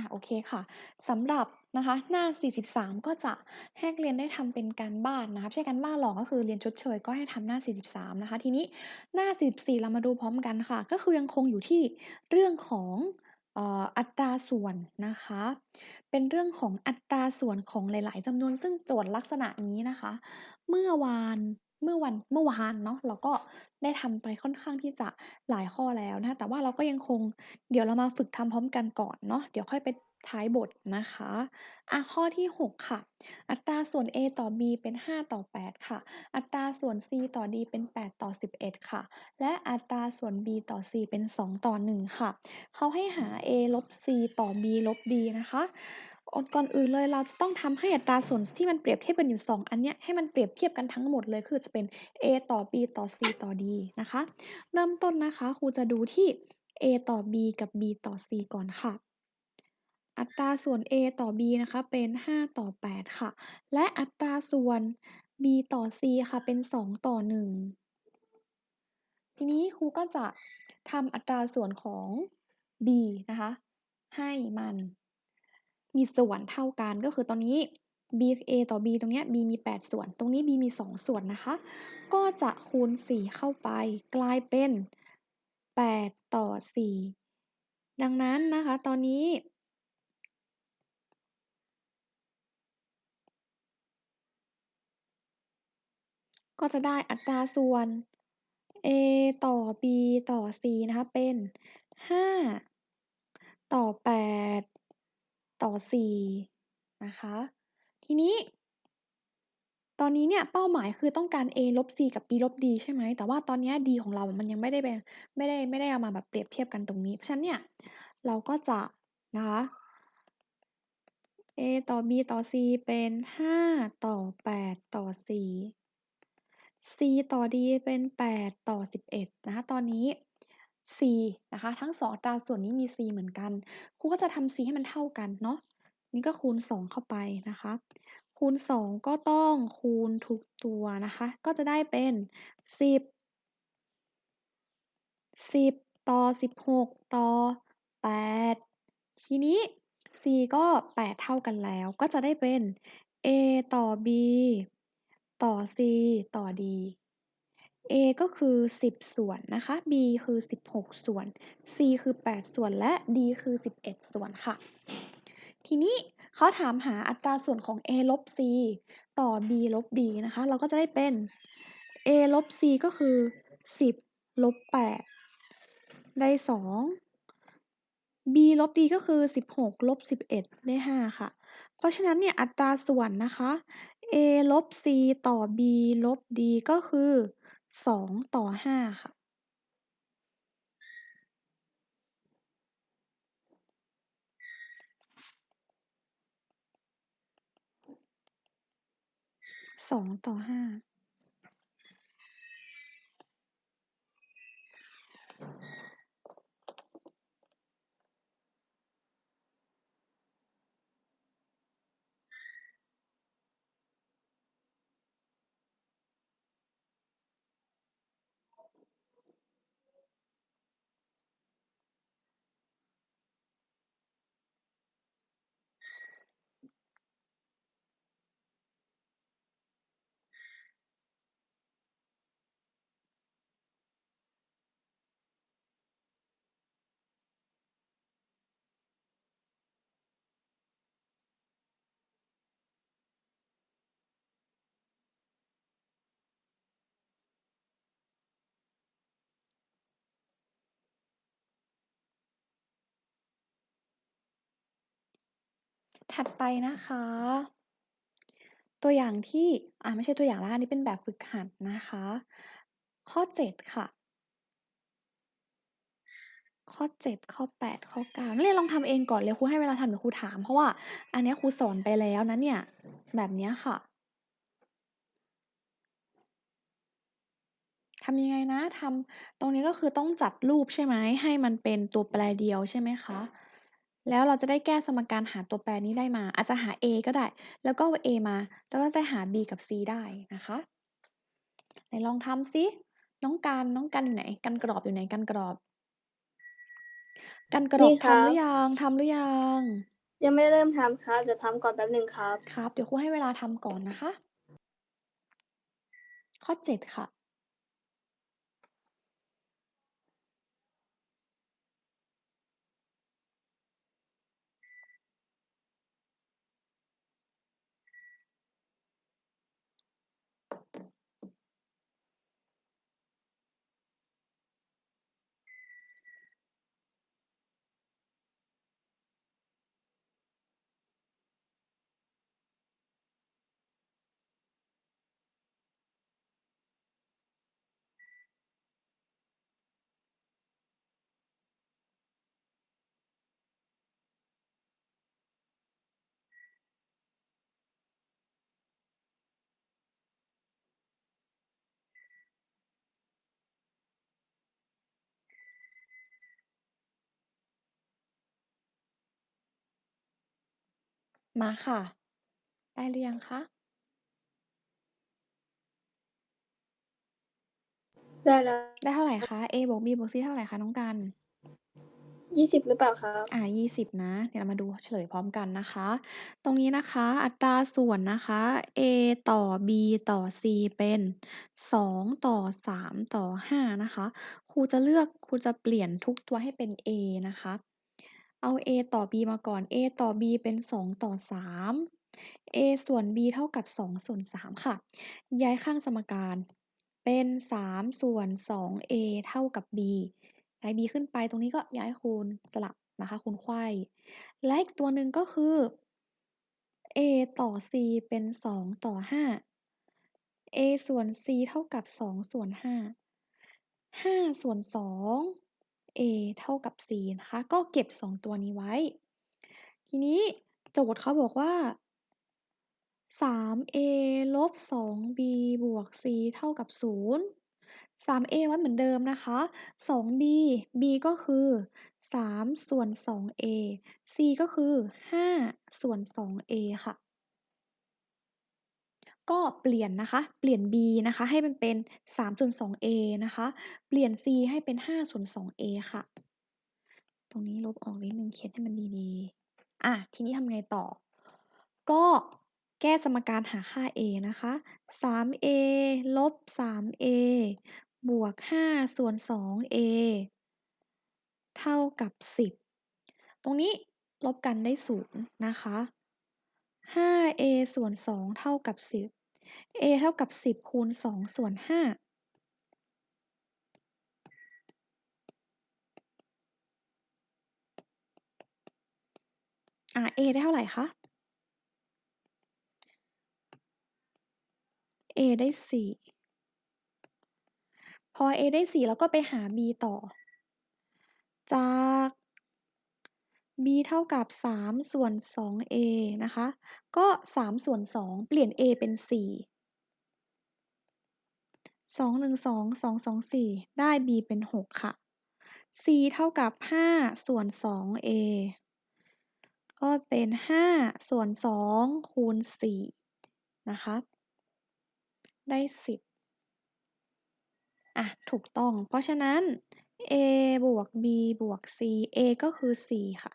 อะโอเคค่ะสำหรับนะคะหน้า 43 ก็จะให้เรียนได้ทำเป็นการบ้านนะคะใช่การบ้านหรอกก็คือเรียนชดเชยก็ให้ทำหน้า 43 นะคะ ทีนี้หน้า 44 เรามาดูพร้อมกันค่ะ ก็คือยังคงอยู่ที่เรื่องของอัตราส่วนนะคะ เป็นเรื่องของอัตราส่วนของหลาย ๆจำนวนซึ่งโจทย์ลักษณะนี้นะคะ เมื่อวาน เมื่อวันเมื่อวานเนาะเราก็ได้ทำไปค่อนข้างที่จะหลายข้อแล้วนะ แต่ว่าเราก็ยังคงเดี๋ยวเรามาฝึกทำพร้อมกันก่อนเนาะเดี๋ยวค่อยไปท้ายบทนะคะอะข้อที่ 6 ค่ะ อัตราส่วน a ต่อ b เป็น 5 ต่อ 8 ค่ะ อัตราส่วน c ต่อ d เป็น 8 ต่อ 11 ค่ะ และอัตราส่วน b ต่อ c เป็น 2 ต่อ 1 ค่ะ เขาให้หา a ลบ c ต่อ b ลบ d นะคะ ก่อนอื่นเลยเราจะต้องทำให้อัตราส่วนที่มันเปรียบเทียบกันอยู่ 2 อันเนี้ยให้มันเปรียบเทียบกันทั้งหมดเลยคือจะเป็น a ต่อ b ต่อ c ต่อ d นะคะ เริ่มต้นนะคะครูจะดูที่ a ต่อ b กับ b ต่อ c ก่อนค่ะ อัตราส่วน a ต่อ b นะคะเป็น 5 ต่อ 8 ค่ะ และอัตราส่วน b ต่อ c ค่ะเป็น 2 ต่อ 1 ทีนี้ครูก็จะทำอัตราส่วนของ b นะคะ ให้มัน มีส่วนเท่ากันก็คือตอนนี้ b a ต่อ b ตรงเนี้ย b มี 8 ส่วน ตรงนี้ b มี 2 ส่วนนะคะ ก็จะคูณ 4 เข้าไป กลายเป็น 8 ต่อ 4 ดังนั้นนะคะ ตอนนี้ ก็จะได้อัตราส่วน a ต่อ b ต่อ c นะคะ เป็น 5 ต่อ 8 อ 4 นะคะ ทีนี้ ตอนนี้เนี่ยเป้าหมายคือต้องการ a ลบ c กับ b ลบ d ใช่ไหม แต่ว่าตอนนี้ d ของเรา มันยังไม่ได้เป็นไม่ได้ไม่ได้เอามาแบบเปรียบเทียบกันตรงนี้ เพราะฉะนั้นเนี่ยเราก็จะนะคะ a ต่อ b ต่อ c เป็น 5 ต่อ 8 ต่อ 4 c ต่อ d เป็น 8 ต่อ 11 นะคะ ตอนนี้ c นะคะ ทั้งสองอัตราส่วนนี้มี c เหมือนกันครูก็จะทำ c ให้มันเท่ากันเนาะนี่ก็คูณ 2 เข้าไปนะคะ คูณ 2 ก็ต้องคูณทุกตัวนะคะ ก็จะได้เป็น 10 10 ต่อ 16 ต่อ 8 ทีนี้ c ก็ 8 เท่ากันแล้ว ก็จะได้เป็น a ต่อ b ต่อ c ต่อ d a ก็คือ 10 ส่วนนะคะ b คือ 16 ส่วน c คือ 8 ส่วน และ d คือ 11 ส่วนค่ะ ทีนี้เขาถามหาอัตราส่วนของ a ลบ c ต่อ b ลบ d นะคะ เราก็จะได้เป็น a ลบ c ก็คือ 10 ลบ 8 ได้ 2 b ลบ d ก็คือ 16 ลบ 11 ได้ 5 ค่ะ เพราะฉะนั้นเนี่ยอัตราส่วนนะคะ a ลบ c ต่อ b ลบ d ก็คือ สองต่อห้าค่ะสองต่อห้า ถัดไปนะคะ ตัวอย่างที่ อ่าไม่ใช่ตัวอย่างละอันนี้เป็นแบบฝึกหัดนะคะ ข้อ 7 ค่ะ ข้อ 7 ข้อ 8 ข้อ9นักเรียนลองทำเองก่อนเลยครูให้เวลาทำเดี๋ยวครูถาม เพราะว่าอันนี้ครูสอนไปแล้วนะเนี่ย แบบนี้ค่ะทำยังไงนะทำตรงนี้ก็คือต้องจัดรูปใช่ไหมให้มันเป็นตัวแปรเดียวใช่ไหมคะ แล้วเราจะได้แก้สมการหาตัวแปรนี้ได้มา อาจจะหา a ก็ได้ แล้วก็เอา a มา แล้วก็จะหา b กับ c ได้นะคะไหนลองทำซิน้องกันน้องกันอยู่ไหน กันกรอบอยู่ไหนกันกรอบ กันกระดนี่กครัทำหรืบอยังทำหรือยัง?ยังไม่ได้เริ่มทำครับ เดี๋ยวทำก่อนแป๊บหนึ่งครับ ครับ เดี๋ยวครูให้เวลาทำก่อนนะคะ ข้อ 7 ค่ะ มาค่ะ ได้หรือยังคะ?ได้แล้วได้เท่าไรคะ? A บวก B บวก C เท่าไรคะน้องกัน?20หรือเปล่าครับ?อ่า20 นะ เดี๋ยวเรามาดูเฉลยพร้อมกันนะคะ ตรงนี้นะคะ อัตราส่วนนะคะ A ต่อ B ต่อ C เป็น 2 ต่อ 3 ต่อ 5 นะคะ ครูจะเลือก ครูจะเปลี่ยนทุกตัวให้เป็น A นะคะ เอา A ต่อ B มาก่อน A ต่อ B เป็น 2 ต่อ 3 A ส่วน B เท่ากับ 2 ส่วน 3 ค่ะ ย้ายข้างสมการเป็น 3 ส่วน 2A เท่ากับ B ย้าย B ขึ้นไปตรงนี้ก็ย้ายคูณสลับนะคะคูณไขว้และอีกตัวหนึ่งก็คือ A ต่อ C เป็น 2 ต่อ 5 A ส่วน C เท่ากับ 2 ส่วน 5 5 ส่วน 2 A เท่ากับ C นะคะ ก็เก็บ 2 ตัวนี้ไว้ ทีนี้โจทย์เขาบอกว่า 3A ลบ 2B บวก C เท่ากับ 0 3A ไว้เหมือนเดิมนะคะ 2B B ก็คือ 3 ส่วน 2A C ก็คือ 5 ส่วน 2A ค่ะ ก็เปลี่ยนนะคะ เปลี่ยน B นะคะ ให้มันเป็น3ส่วน 2A นะคะ เปลี่ยน C ให้เป็น5ส่วน 2A ค่ะ ตรงนี้ลบออกนิดหนึ่งเขียนให้มันดีๆอะทีนี้ทำไงต่อ ก็แก้สมการหาค่า A นะคะ 3A ลบ 3A บวก 5 ส่วน 2A เท่ากับ 10 ตรงนี้ลบกันได้ 0 นะคะ 5A ส่วน 2 เท่ากับ 10 A เท่ากับ 10 คูณ 2 ส่วน 5 อ่า A ได้เท่าไหร่คะ? A ได้ 4 พอ A ได้4เราก็ไปหา B ต่อ จาก B เท่ากับ 3 ส่วน 2A นะคะ ก็ 3 ส่วน 2 เปลี่ยน A เป็น 4 2 1 2 2 2 4 ได้ B เป็น 6 ค่ะ C เท่ากับ 5 ส่วน 2A ก็เป็น 5 ส่วน 2 คูณ 4 นะคะ ได้ 10อะ ถูกต้อง เพราะฉะนั้น A บวก B บวก C A ก็คือ 4 ค่ะ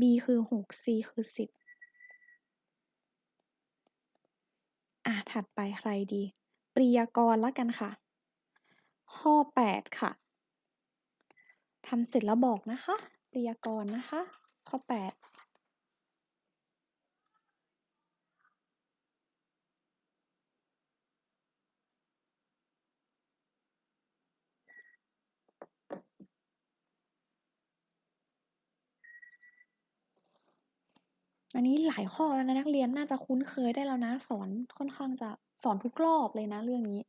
B คือ 6 C คือ 10อะ ถัดไปใครดี ปรียากรแล้วกันค่ะ ข้อ 8 ค่ะทำเสร็จแล้วบอกนะคะ ปรียากรนะคะ ข้อ 8 อันนี้หลายข้อแล้วนะนักเรียนน่าจะคุ้นเคยได้แล้วนะ สอนค่อนข้างจะสอนทุกรอบเลยนะเรื่องนี้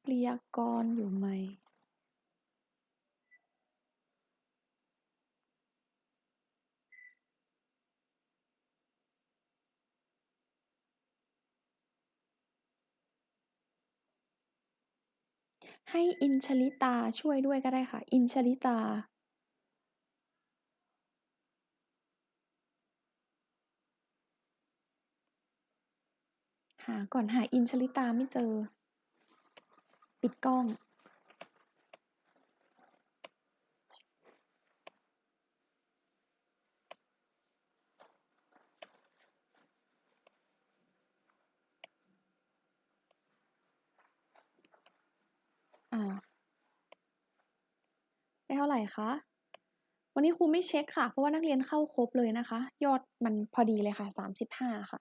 เปรียากรอยู่ไหม? ให้อินชลิตาช่วยด้วยก็ได้ค่ะ อินชลิตา หาก่อนหาอินชลิตาไม่เจอ ปิดกล้อง ได้เท่าไหร่คะ วันนี้ครูไม่เช็คค่ะ เพราะว่านักเรียนเข้าครบเลยนะคะ ยอดมันพอดีเลยค่ะสามสิบห้าค่ะ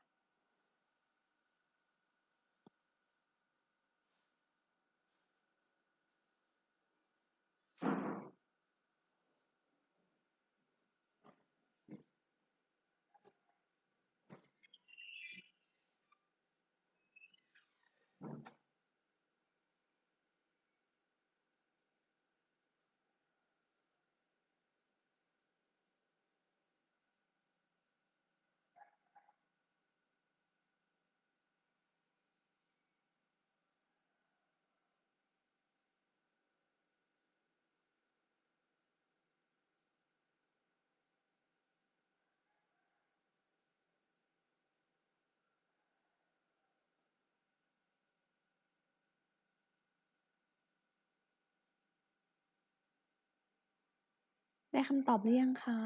ได้คำตอบหรือยังคะ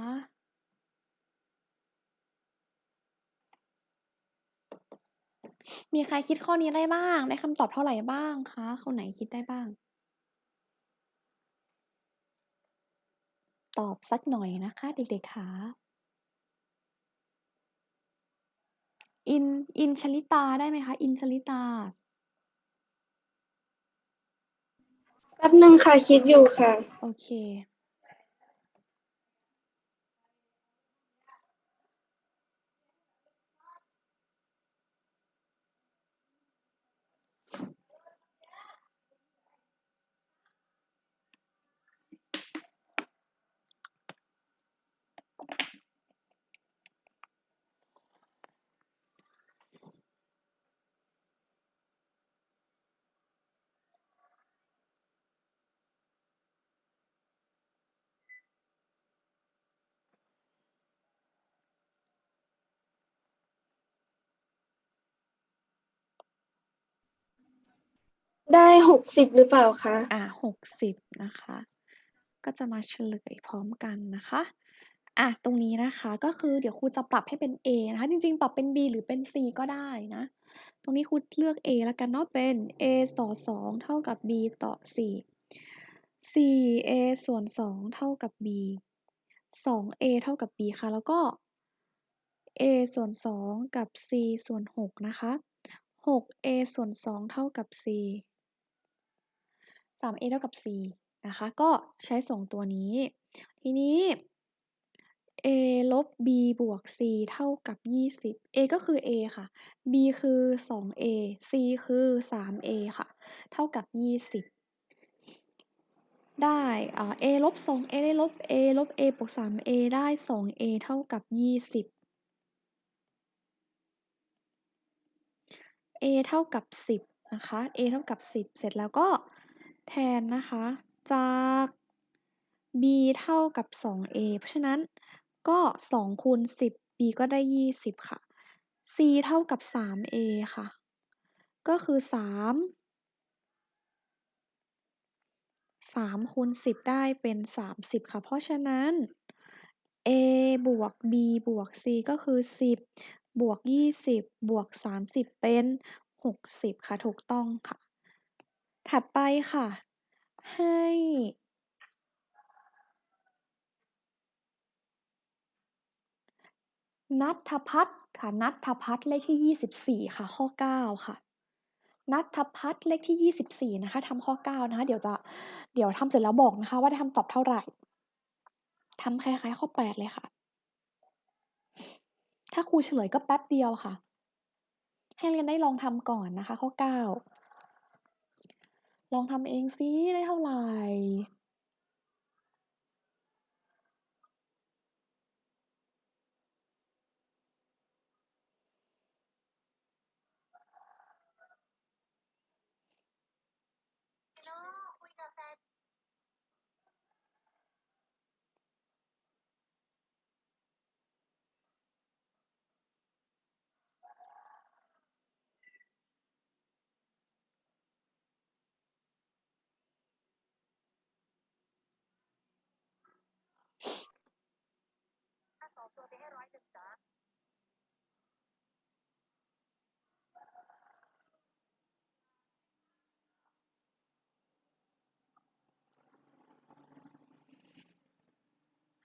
มีใครคิดข้อนี้ได้บ้าง ได้คำตอบเท่าไหร่บ้างคะ คนไหนคิดได้บ้าง ตอบสักหน่อยนะคะเด็กๆค่ะอิน อินชลิตาได้ไหมคะ อินชลิตา แป๊บหนึ่งค่ะ คิดอยู่ค่ะ โอเค ได้หกสิบหรือเปล่าคะ อ่าหกสิบนะคะ ก็จะมาเฉลยพร้อมกันนะคะอะตรงนี้นะคะก็คือเดี๋ยวครูจะปรับให้เป็น A นะคะจริงๆ ปรับเป็น B หรือเป็น C ก็ได้นะ ตรงนี้ครูเลือก A แล้วกันเนาะเป็น A ต่อ2เท่ากับ B ต่อ 4 4A ส่วน 2 เท่ากับ B 2A เท่ากับ B ค่ะ แล้วก็ A ส่วน 2 กับ C ส่วน 6 นะคะ 6A ส่วน 2 เท่ากับ C 3a เท่ากับ c นะคะ ก็ใช้2ตัวนี้ ทีนี้ a ลบ b บวก c เท่ากับ 20 a ก็คือ a ค่ะ b คือ 2a c คือ 3a ค่ะ เท่ากับ 20 ได้อ่า a ลบ 2a ได้ลบ a ลบ a บวก 3a ได้ 2a เท่ากับ 20 a เท่ากับ 10 นะคะ a เท่ากับ 10 เสร็จแล้วก็ แทนนะคะ จาก b เท่ากับ 2a เพราะฉะนั้นก็ 2 คูณ 10 b ก็ได้ 20 ค่ะ c เท่ากับ 3a ค่ะ ก็คือ 3 3คูณ10 ได้เป็น 30 ค่ะ เพราะฉะนั้น a บวก b บวก c ก็คือ 10 บวก 20 บวก 30 เป็น 60 ค่ะ ถูกต้องค่ะ ถัดไปค่ะ ให้นัทพัฒน์ค่ะนัทพัฒน์เลขที่ 24 ค่ะ ข้อ 9 ค่ะนัทพัฒน์เลขที่ 24 นะคะทำข้อ 9 นะคะ เดี๋ยวจะเดี๋ยวทำเสร็จแล้วบอกนะคะ ว่าได้คำตอบเท่าไหร่ทำคล้ายๆข้อ 8 เลยค่ะ ถ้าครูเฉลยก็แป๊บเดียวค่ะ ให้เรียนได้ลองทำก่อนนะคะ ข้อ 9 ลองทำเองซิ ได้เท่าไหร่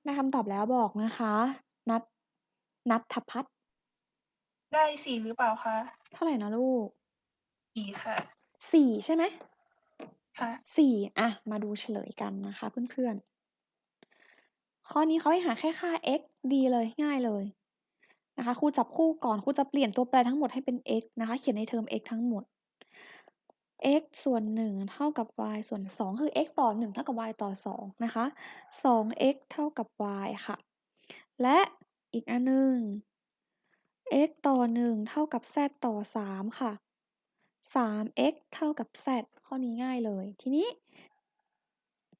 ได้คำตอบแล้วบอกนะคะ นัทนัทธพัฒน์ได้สี่หรือเปล่าคะเท่าไหร่นะลูกสี่ค่ะสี่ใช่ไหมค่ะสี่อะ มาดูเฉลยกันนะคะเพื่อนๆ ข้อนี้เขาให้หาแค่ค่า x ดีเลย ง่ายเลยนะคะ ครูจับคู่ก่อน ครูจะเปลี่ยนตัวแปรทั้งหมดให้เป็น x นะคะ เขียนในเทอม x ทั้งหมด x ส่วนหนึ่งเท่ากับ y ส่วนสองคือ x ต่อหนึ่งเท่ากับ y ต่อสองนะคะสอง x เท่ากับ y ค่ะ และอีกอันหนึ่ง x ต่อหนึ่งเท่ากับ z ต่อสามค่ะ 3x เท่ากับ z ข้อนี้ง่ายเลย ทีนี้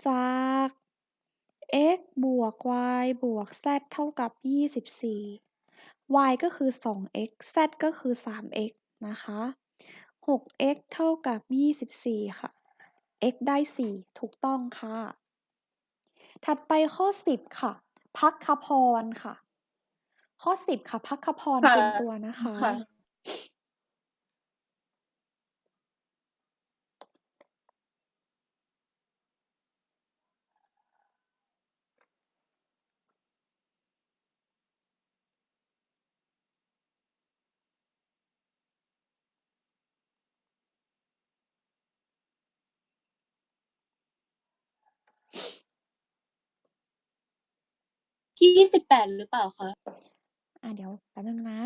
จาก x บวก y บวก z เท่ากับ24 y ก็คือ 2x z ก็คือ 3x นะคะ 6x เท่ากับ24ค่ะ x ได้4ถูกต้องค่ะ ถัดไปข้อ10ค่ะ พักคพรค่ะ ข้อ10ค่ะ พักคพรค่ะเตรียมตัวนะคะ ค่ะที่สิบแปดหรือเปล่าคะ อะเดี๋ยวแป๊บนึงนะ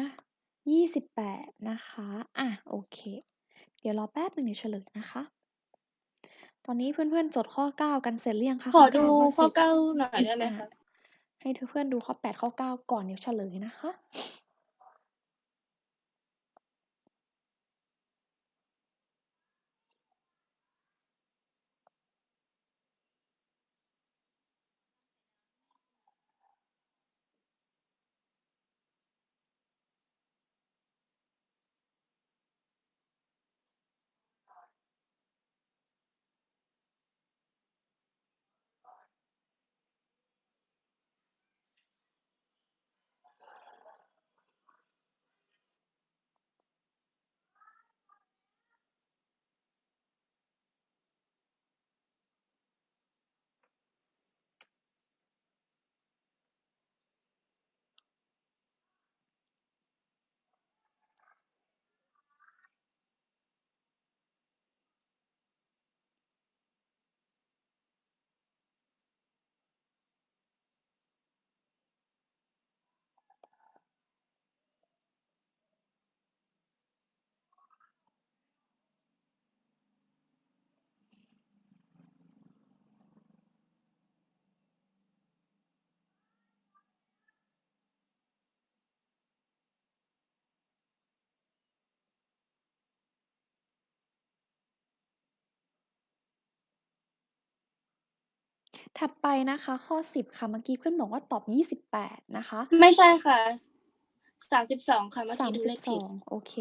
ยี่สิบแปดนะคะ อะโอเค เดี๋ยวรอแป๊บนึงเดี๋ยวเฉลยนะคะ ตอนนี้เพื่อนๆจดข้อเก้ากันเสร็จหรือยังคะขอสิบดูข้อข้อสิบเก้าหน่อยได้ไหมอะคะ ให้เพื่อนๆดูข้อแปดข้อเก้าก่อนเดี๋ยวเฉลยนะคะ ถัดไปนะคะ ข้อสิบค่ะ เมื่อกี้เพื่อนบอกว่าตอบยี่สิบแปดนะคะ ไม่ใช่ค่ะสามสิบสองค่ะเมื่อสากี้มดูสิเลบขสผิอดงโอเค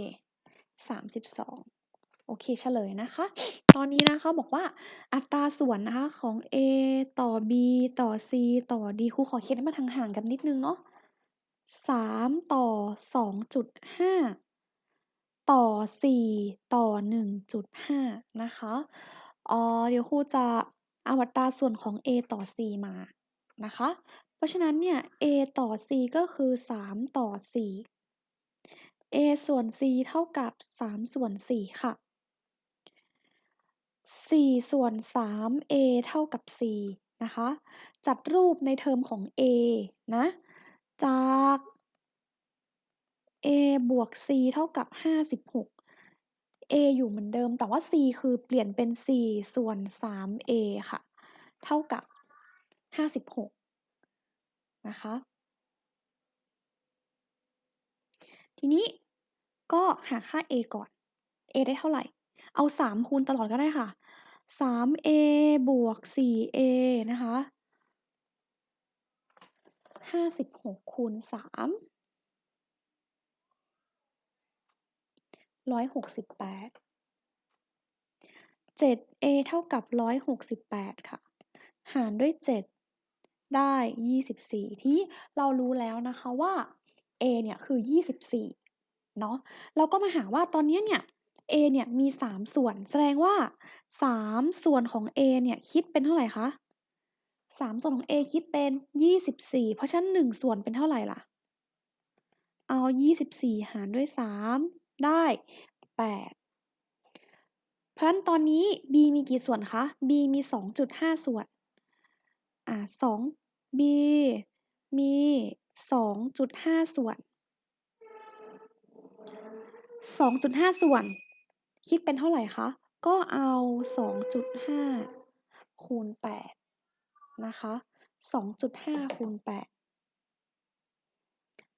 สามสิบสองโอเคเฉลยนะคะ ตอนนี้นะคะบอกว่าอัตราส่วนนะคะของ a ต่อ b ต่อ c ต่อ d ครูขอเขียนให้มันห่างๆกันนิดนึงเนาะสามต่อสองจุดห้าต่อสี่ต่อหนึ่งจุดห้านะคะเอ่อเดี๋ยวครูจะ เอาอัตราส่วนของ a ต่อ c มานะคะ เพราะฉะนั้นเนี่ย a ต่อ c ก็คือ 3 ต่อ 4 a ส่วน c เท่ากับ 3 ส่วน 4 ค่ะ 4 ส่วน 3 a เท่ากับ c นะคะ จัดรูปในเทอมของ a นะ จาก a บวก c เท่ากับ 56 a อยู่เหมือนเดิม แต่ว่า c คือเปลี่ยนเป็น 4 ส่วน 3a ค่ะ เท่ากับ 56 นะคะ ทีนี้ก็หาค่า a ก่อน a ได้เท่าไหร่ เอา 3 คูณตลอดก็ได้ค่ะ 3a บวก 4a นะคะ 56คูณ3 168 7a เท่ากับ168ค่ะ หารด้วย7ได้24ทีนี้เรารู้แล้วนะคะว่า a เนี่ยคือ24เนาะเราก็มาหาว่าตอนนี้เนี่ย a เนี่ยมี3ส่วน แสดงว่า3ส่วนของ a เนี่ยคิดเป็นเท่าไหร่คะ3ส่วนของ a คิดเป็น24เพราะฉะนั้น1ส่วนเป็นเท่าไหร่ล่ะเอา 24 หารด้วย3 ได้ 8 เพราะฉะนั้นตอนนี้ b มีกี่ส่วนคะ b มี 2.5 ส่วน อ่า2 b มี 2.5 ส่วน 2.5 ส่วน คิดเป็นเท่าไหร่คะ ก็เอา 2.5 คูณ 8 นะคะ 2.5 คูณ 8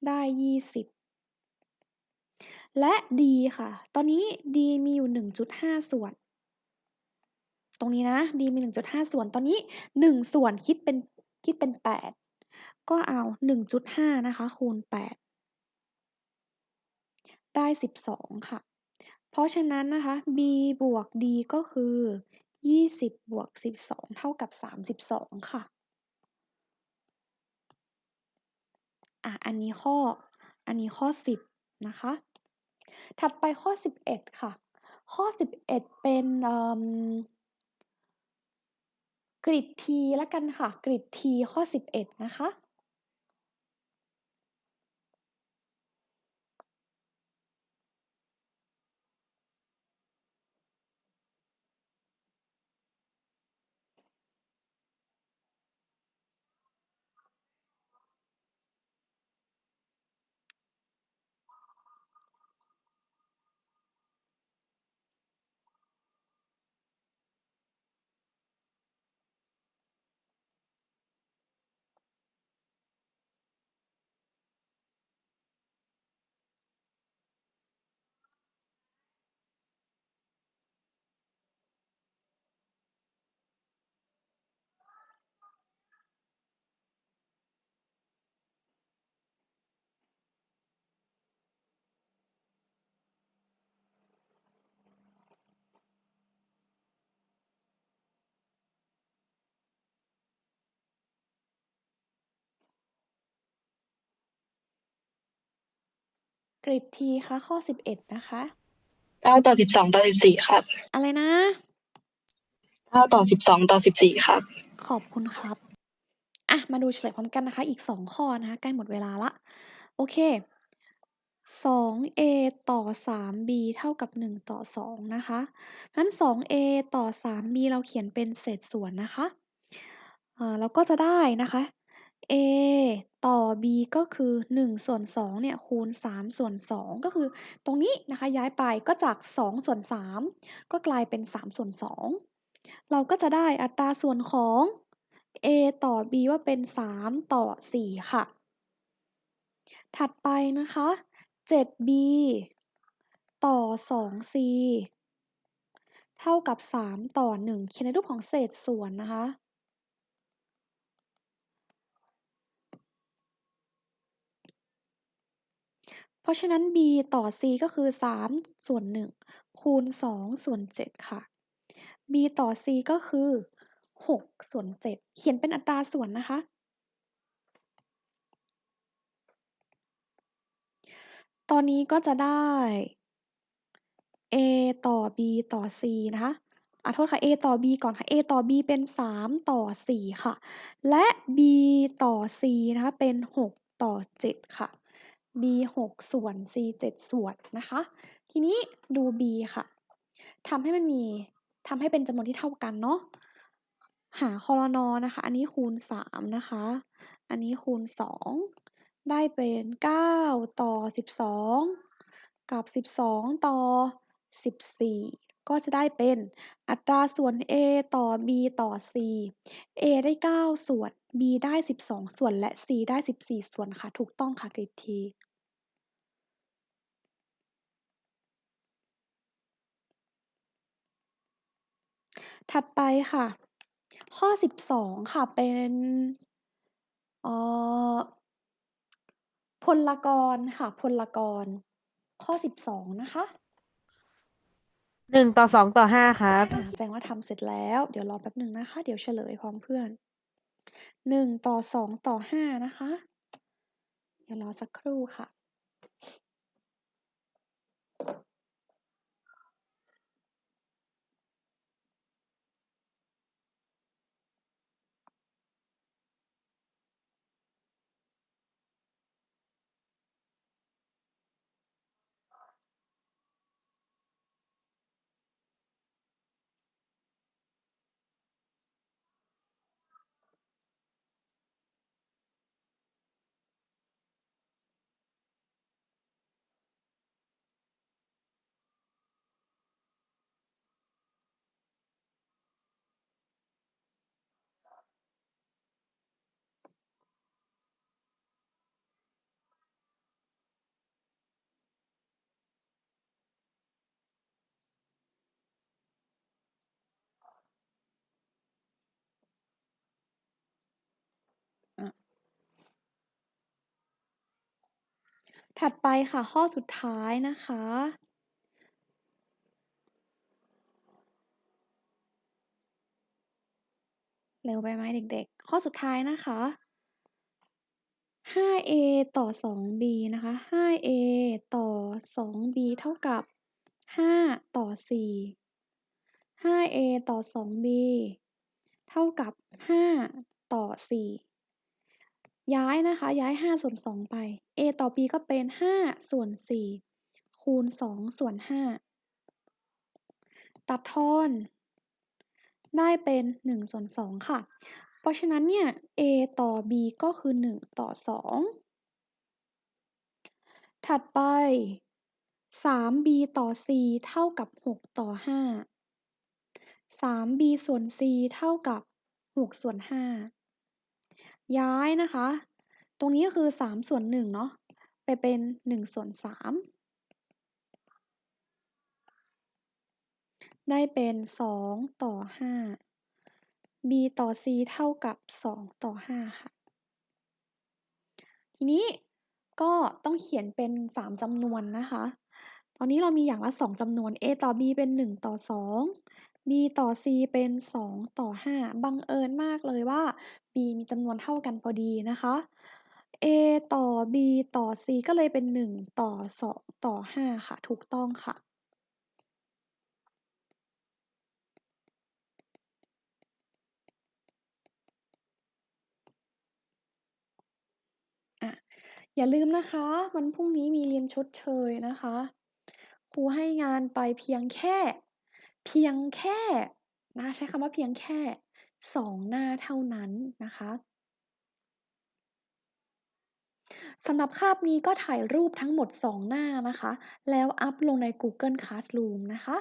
ได้ 20 และ d ค่ะ ตอนนี้ d มีอยู่ 1.5 ส่วน ตรงนี้นะ d มี 1.5 ส่วน ตอนนี้ 1 ส่วนคิดเป็นคิดเป็น 8 ก็เอา 1.5 นะคะ คูณ 8 ได้ 12 ค่ะ เพราะฉะนั้นนะคะ b บวก d ก็คือ 20 บวก 12 เท่ากับ 32 ค่ะ อะ อันนี้ข้อ อันนี้ข้อ 10 นะคะ ถัดไปข้อ 11 ค่ะ ข้อ 11 เป็นเอ่อกริด T แล้วกันค่ะ กริดทีข้อ 11 นะคะ กริด T คะข้อ11นะคะเก้าต่อสิบสองต่อสิบสี่ครับอะไรนะเก้าต่อสิบสองต่อสิบสี่ครับ ขอบคุณครับอะมาดูเฉลยพร้อมกันนะคะ อีก2ข้อนะคะใกล้หมดเวลาละ โอเค 2a ต่อ 3b เท่ากับ1ต่อ2นะคะงั้น 2a ต่อ 3b เราเขียนเป็นเศษส่วนนะคะเอ่อเราก็จะได้นะคะ a ต่อ b ก็คือ 1 ส่วน 2 เนี่ย คูณ 3 ส่วน 2 ก็คือตรงนี้นะคะ ย้ายไปก็จาก 2 ส่วน 3 ก็กลายเป็น 3 ส่วน 2 เราก็จะได้อัตราส่วนของ a ต่อ b ว่าเป็น 3 ต่อ 4 ค่ะ ถัดไปนะคะ 7b ต่อ 2c เท่ากับ 3 ต่อ 1 เขียนในรูปของเศษส่วนนะคะ เพราะฉะนั้น b ต่อ c ก็คือ 3 ส่วน 1 คูณ 2 ส่วน 7 ค่ะ b ต่อ c ก็คือ 6 ส่วน 7 เขียนเป็นอัตราส่วนนะคะ ตอนนี้ก็จะได้ a ต่อ b ต่อ c นะคะอะโทษค่ะ a ต่อ b ก่อนค่ะ a ต่อ b เป็น 3 ต่อ 4 ค่ะ และ b ต่อ c นะคะ เป็น 6 ต่อ 7 ค่ะ b 6ส่วน c 7ส่วนนะคะ ทีนี้ดู b ค่ะทำให้มันมีทำให้เป็นจำนวนที่เท่ากันเนาะหาคอลนอนะคะ อันนี้คูณ 3 นะคะ อันนี้คูณ 2 ได้เป็น 9 ต่อ 12 กับ 12 ต่อ 14 ก็จะได้เป็นอัตราส่วน a ต่อ b ต่อ c a ได้ 9 ส่วน b ได้ 12 ส่วนและ c ได้ 14 ส่วนค่ะ ถูกต้องค่ะกริดทีถัดไปค่ะ ข้อ 12 ค่ะเป็นอ่อพลกรค่ะพลกร ข้อ 12 นะคะ หนึ่งต่อสองต่อห้าครับ แสดงว่าทำเสร็จแล้ว เดี๋ยวรอแป๊บหนึ่งนะคะ เดี๋ยวเฉลยพร้อมเพื่อนหนึ่งต่อสองต่อห้านะคะ เดี๋ยวรอสักครู่ค่ะ ถัดไปค่ะข้อสุดท้ายนะคะ เร็วไปไหมเด็กๆ ข้อสุดท้ายนะคะ 5a ต่อ 2b นะคะ 5a ต่อ 2b เท่ากับ 5 ต่อ 4 5a ต่อ 2b เท่ากับ 5 ต่อ 4 ย้ายนะคะ ย้าย5ส่วน2ไป a ต่อ b ก็เป็น5ส่วน4คูณ2ส่วน5ตัดทอน ได้เป็น1ส่วน2ค่ะ เพราะฉะนั้นเนี่ย a ต่อ b ก็คือ 1 ต่อ 2 ถัดไป 3b ต่อ c เท่ากับ 6 ต่อ 5 3b ส่วน c เท่ากับ 6 ส่วน 5 ย้ายนะคะ ตรงนี้ก็คือ 3 ส่วน1เนาะไปเป็น 1 ส่วน 3 ได้เป็น 2 ต่อ 5 b ต่อ c เท่ากับ 2 ต่อ 5 ค่ะ ทีนี้ก็ต้องเขียนเป็น 3จำนวนนะคะ ตอนนี้เรามีอย่างละ 2จำนวน a ต่อ b เป็น 1 ต่อ 2 b ต่อ c เป็น 2 ต่อ 5 บังเอิญมากเลยว่า b มีจำนวนเท่ากันพอดีนะคะ a ต่อ b ต่อ c ก็เลยเป็น 1 ต่อ 2 ต่อ 5 ค่ะ ถูกต้องค่ะอะอย่าลืมนะคะ วันพรุ่งนี้มีเรียนชดเชยนะคะ ครูให้งานไปเพียงแค่ เพียงแค่นะใช้คำว่าเพียงแค่ 2 หน้าเท่านั้นนะคะสำหรับคาบนี้ก็ถ่ายรูปทั้งหมด 2 หน้านะคะ แล้วอัปลงใน Google Classroom นะคะ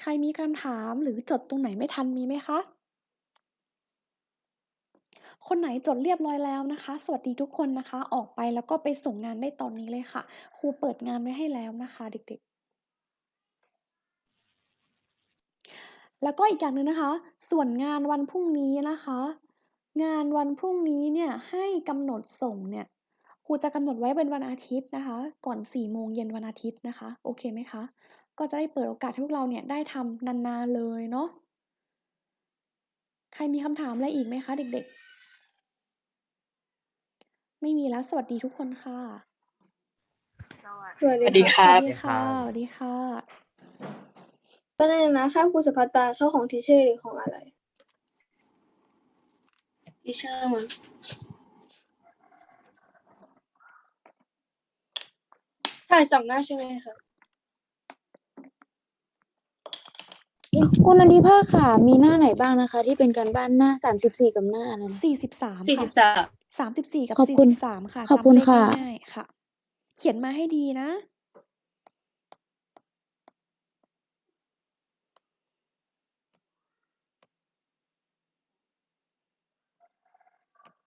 ใครมีคำถามหรือจดตรงไหนไม่ทันมีไหมคะ คนไหนจดเรียบร้อยแล้วนะคะ สวัสดีทุกคนนะคะ ออกไปแล้วก็ไปส่งงานได้ตอนนี้เลยค่ะ ครูเปิดงานไว้ให้แล้วนะคะ เด็กๆ แล้วก็อีกอย่างหนึ่งนะคะ ส่วนงานวันพรุ่งนี้นะคะ งานวันพรุ่งนี้เนี่ยให้กำหนดส่งเนี่ยครูจะกำหนดไว้เป็นวันอาทิตย์นะคะ ก่อน4โมงเย็นวันอาทิตย์นะคะ โอเคไหมคะ ก็จะได้เปิดโอกาสให้พวกเราเนี่ยได้ทำนานๆเลยเนาะใครมีคำถามอะไรอีกไหมคะเด็กๆ ไม่มีแล้วสวัสดีทุกคนค่ะ สวัสสวัสดีดีคครับรับสวัสดีค่ะสวัสดีค่ะ ประเด็นงนะค่าครูสุภัตตาเข้าของทีเชอร์หรือของอะไรที่เชื่อมั้งถ่ายสองหน้าใช่ไหมคะคุณนันทิภาค่ะ มีหน้าไหนบ้างนะคะ ที่เป็นการบ้านหน้าสามสิบสี่กับหน้าอะไรนะสี่สิบสามสี่สิบค่ะสามสามสิบสี่กับขอบสี่คุณ สิบสามค่ะขอบคุณจำเลขค่ะ ง่ายๆค่ะ เขียนมาให้ดีนะ